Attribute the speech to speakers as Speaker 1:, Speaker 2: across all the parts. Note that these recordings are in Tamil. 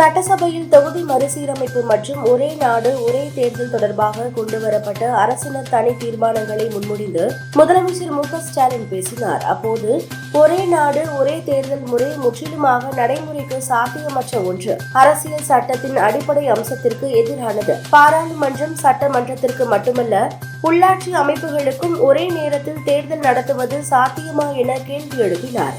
Speaker 1: சட்டசபையில் தொகுதி மறுசீரமைப்பு மற்றும் ஒரே நாடு ஒரே தேர்தல் தொடர்பாக கொண்டுவரப்பட்ட அரசினர் தனி தீர்மானங்களை முன்மொழிந்து முதலமைச்சர் மு ஸ்டாலின் பேசினார். அப்போது ஒரே நாடு ஒரே தேர்தல் முறை முற்றிலுமாக நடைமுறைக்கு சாத்தியமற்ற ஒன்று. அரசியல் சட்டத்தின் அடிப்படை அம்சத்திற்கு எதிரானது. பாராளுமன்றம் சட்டமன்றத்திற்கு மட்டுமல்ல உள்ளாட்சி அமைப்புகளுக்கும் ஒரே நேரத்தில் தேர்தல் நடத்துவது சாத்தியமா என கேள்வி எழுப்பினார்.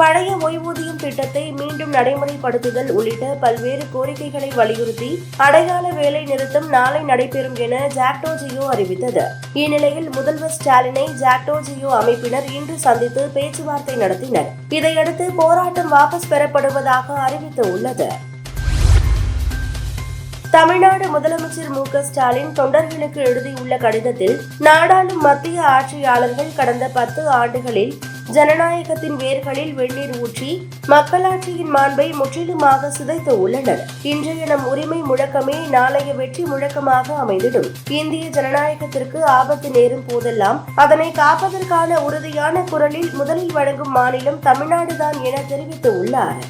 Speaker 1: பழைய ஓய்வூதியம் திட்டத்தை மீண்டும் நடைமுறைப்படுத்துதல் உள்ளிட்ட பல்வேறு கோரிக்கைகளை வலியுறுத்தி அடையாள வேலை நிறுத்தம் நாளை நடைபெறும் என ஜாக்டோ ஜியோ அறிவித்தது. இந்நிலையில் முதல்வர் ஸ்டாலினை ஜாக்டோ ஜியோ அமைப்பினர் இன்று சந்தித்து பேச்சுவார்த்தை நடத்தினர். இதையடுத்து போராட்டம் வாபஸ் பெறப்படுவதாக அறிவித்து உள்ளது. தமிழ்நாடு முதலமைச்சர் மு க ஸ்டாலின் தொண்டர்களுக்கு எழுதியுள்ள கடிதத்தில் நாடாளும் மத்திய ஆட்சியாளர்கள் கடந்த பத்து ஆண்டுகளில் ஜனநாயகத்தின் வேர்களில் வெந்நீர் ஊற்றி மக்களாட்சியின் மாண்பை முற்றிலுமாக சிதைத்து உள்ளனர். இன்றைய நம் உரிமை முழக்கமே நாளைய வெற்றி முழக்கமாக அமைந்திடும். இந்திய ஜனநாயகத்திற்கு ஆபத்து நேரும் போதெல்லாம் அதனை காப்பதற்கான உறுதியான குரலில் முதலில் வழங்கும் மாநிலம் தமிழ்நாடுதான் என தெரிவித்து உள்ளார்.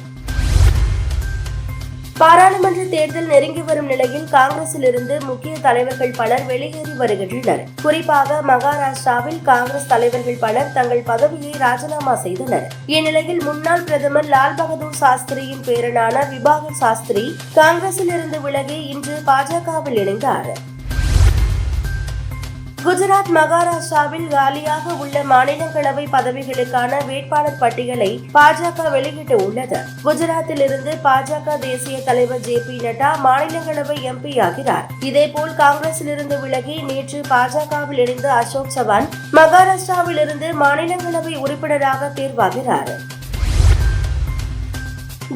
Speaker 1: பாராளுமன்ற தேர்தல் நெருங்கி வரும் நிலையில் காங்கிரசில் இருந்து முக்கிய தலைவர்கள் பலர் வெளியேறி வருகின்றனர். குறிப்பாக மகாராஷ்டிராவில் காங்கிரஸ் தலைவர்கள் பலர் தங்கள் பதவியை ராஜினாமா செய்தனர். இந்நிலையில் முன்னாள் பிரதமர் லால் பகதூர் சாஸ்திரியின் பேரனான விபாக சாஸ்திரி காங்கிரசில் இருந்து விலகி இன்று பாஜகவில் இணைந்தார். குஜராத் மகாராஷ்டிராவில் காலியாக உள்ள மாநிலங்களவை பதவிகளுக்கான வேட்பாளர் பட்டியலை பாஜக வெளியிட்டு உள்ளது. குஜராத்தில் இருந்து பாஜக தேசிய தலைவர் ஜே பி நட்டா மாநிலங்களவை எம்பி ஆகிறார். இதேபோல் காங்கிரஸில் இருந்து விலகி நேற்று பாஜகவில் இணைந்த அசோக் சவான் மகாராஷ்டிராவில் இருந்து மாநிலங்களவை உறுப்பினராக தேர்வாகிறார்.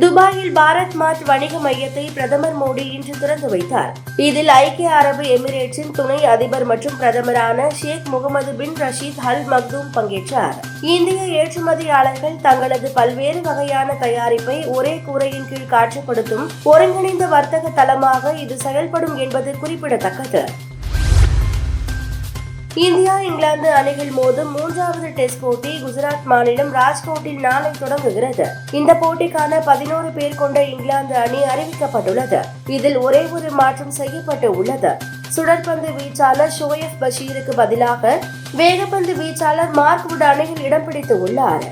Speaker 1: துபாயில் பாரத் மார்ட் வணிக மையத்தை பிரதமர் மோடி இன்று திறந்து வைத்தார். இதில் ஐக்கிய அரபு எமிரேட்ஸின் துணை அதிபர் மற்றும் பிரதமரான ஷேக் முகமது பின் ரஷீத் அல் மக்தூம் பங்கேற்றார். இந்திய ஏற்றுமதியாளர்கள் தங்களது பல்வேறு வகையான தயாரிப்பை ஒரே கூரையின் கீழ் காட்சிப்படுத்தும் ஒருங்கிணைந்த வர்த்தக தளமாக இது செயல்படும் என்பது குறிப்பிடத்தக்கது. இந்தியா இங்கிலாந்து அணிகள் மோதும் மூன்றாவது டெஸ்ட் போட்டி குஜராத் மாநிலம் ராஜ்கோட்டில் நாளை தொடங்குகிறது. இந்த போட்டிக்கான பதினோரு பேர் கொண்ட இங்கிலாந்து அணி அறிவிக்கப்பட்டுள்ளது. இதில் ஒரே ஒரு மாற்றம் செய்யப்பட்டு உள்ளது. சுழற்பந்து வீச்சாளர் ஷோயப் பஷீருக்கு பதிலாக வேகப்பந்து வீச்சாளர் மார்க் வுட் அணியில் இடம் பிடித்து உள்ளார்.